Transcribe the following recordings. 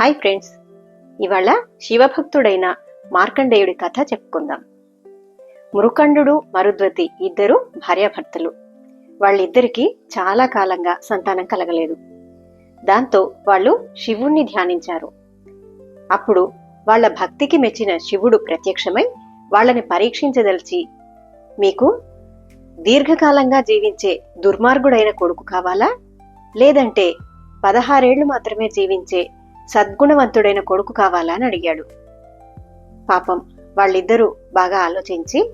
Hi friends. ఇవాళ శివభక్తుడైన మార్కండేయుడి కథ చెప్పుకుందాం. మృకండు మరుద్వతి ఇద్దరు భార్యాభర్తలు. వాళ్ళిద్దరికీ చాలా కాలంగా సంతానం కలగలేదు. దాంతో వాళ్ళు శివుణ్ణి ధ్యానించారు. అప్పుడు వాళ్ళ భక్తికి మెచ్చిన శివుడు ప్రత్యక్షమై వాళ్ళని పరీక్షించదలిచి మీకు దీర్ఘకాలంగా జీవించే దుర్మార్గుడైన కొడుకు కావాలా? లేదంటే పదహారేళ్ళు మాత్రమే జీవించే సద్గుణవంతుడైన కొడుకు కావాలా అని అడిగాడు. పాపం వాళ్ళిద్దరూ బాగా ఆలోచించి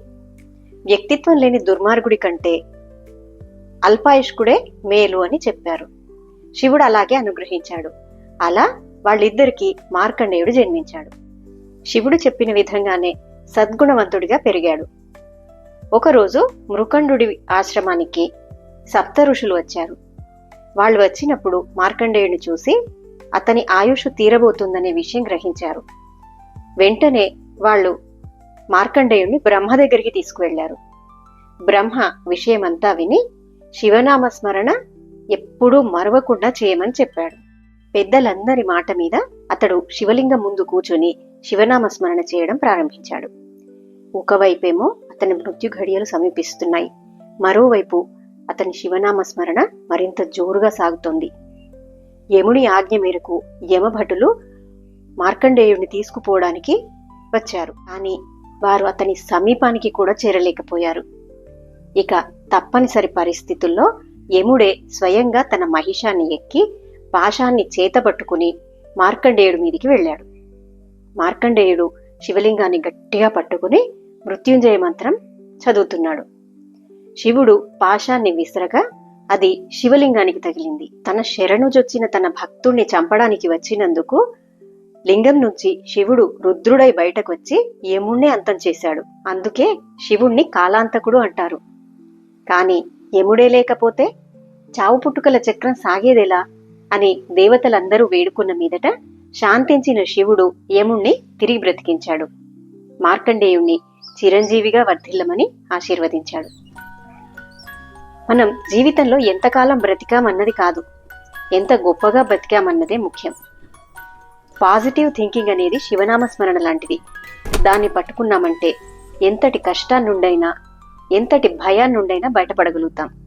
వ్యక్తిత్వం లేని దుర్మార్గుడి కంటే అల్పాయుష్కుడే మేలు అని చెప్పారు. శివుడు అలాగే అనుగ్రహించాడు. అలా వాళ్ళిద్దరికీ మార్కండేయుడు జన్మించాడు. శివుడు చెప్పిన విధంగానే సద్గుణవంతుడిగా పెరిగాడు. ఒకరోజు మృకండుడి ఆశ్రమానికి సప్త ఋషులు వచ్చారు. వాళ్ళు వచ్చినప్పుడు మార్కండేయుని చూసి అతని ఆయుష్ తీరబోతుందనే విషయం గ్రహించారు. వెంటనే వాళ్ళు మార్కండేయుణ్ణి బ్రహ్మ దగ్గరికి తీసుకువెళ్ళారు బ్రహ్మ విషయమంతా విని శివనామ స్మరణ ఎప్పుడూ మరవకుండా చేయమని చెప్పాడు. పెద్దలందరి మాట మీద అతడు శివలింగం ముందు కూర్చుని శివనామ స్మరణ చేయడం ప్రారంభించాడు. ఒకవైపేమో అతని మృత్యు ఘడియలు సమీపిస్తున్నాయి. మరోవైపు అతని శివనామ స్మరణ మరింత జోరుగా సాగుతోంది. యముని ఆజ్ఞ మేరకు యమభటులు మార్కండేయుడిని తీసుకుపోవడానికి వచ్చారు. కానీ వారు అతని సమీపానికి కూడా చేరలేకపోయారు. ఇక తప్పనిసరి పరిస్థితుల్లో యముడే స్వయంగా తన మహిషాన్ని ఎక్కి పాశాన్ని చేతబట్టుకుని మార్కండేయుడి మీదికి వెళ్ళాడు. మార్కండేయుడు శివలింగాన్ని గట్టిగా పట్టుకుని మృత్యుంజయ మంత్రం చదువుతున్నాడు. శివుడు పాశాన్ని విసరగా అది శివలింగానికి తగిలింది. తన శరణుజొచ్చిన తన భక్తుణ్ణి చంపడానికి వచ్చినందుకు లింగం నుంచి శివుడు రుద్రుడై బయటకు వచ్చి యముణ్ణి అంతం చేశాడు. అందుకే శివుణ్ణి కాలాంతకుడు అంటారు. కాని యముడే లేకపోతే చావు పుట్టుకల చక్రం సాగేదెలా అని దేవతలందరూ వేడుకున్న మీదట శాంతించిన శివుడు యముణ్ణి తిరిగి బ్రతికించాడు. మార్కండేయుణ్ణి చిరంజీవిగా వర్ధిల్లమని ఆశీర్వదించాడు. మనం జీవితంలో ఎంతకాలం బ్రతికామన్నది కాదు. ఎంత గొప్పగా బ్రతికామన్నదే ముఖ్యం. పాజిటివ్ థింకింగ్ అనేది శివనామ స్మరణ లాంటిది. దాన్ని పట్టుకున్నామంటే ఎంతటి కష్టాన్నుండైనా ఎంతటి భయాన్నుండైనా బయటపడగలుగుతాం.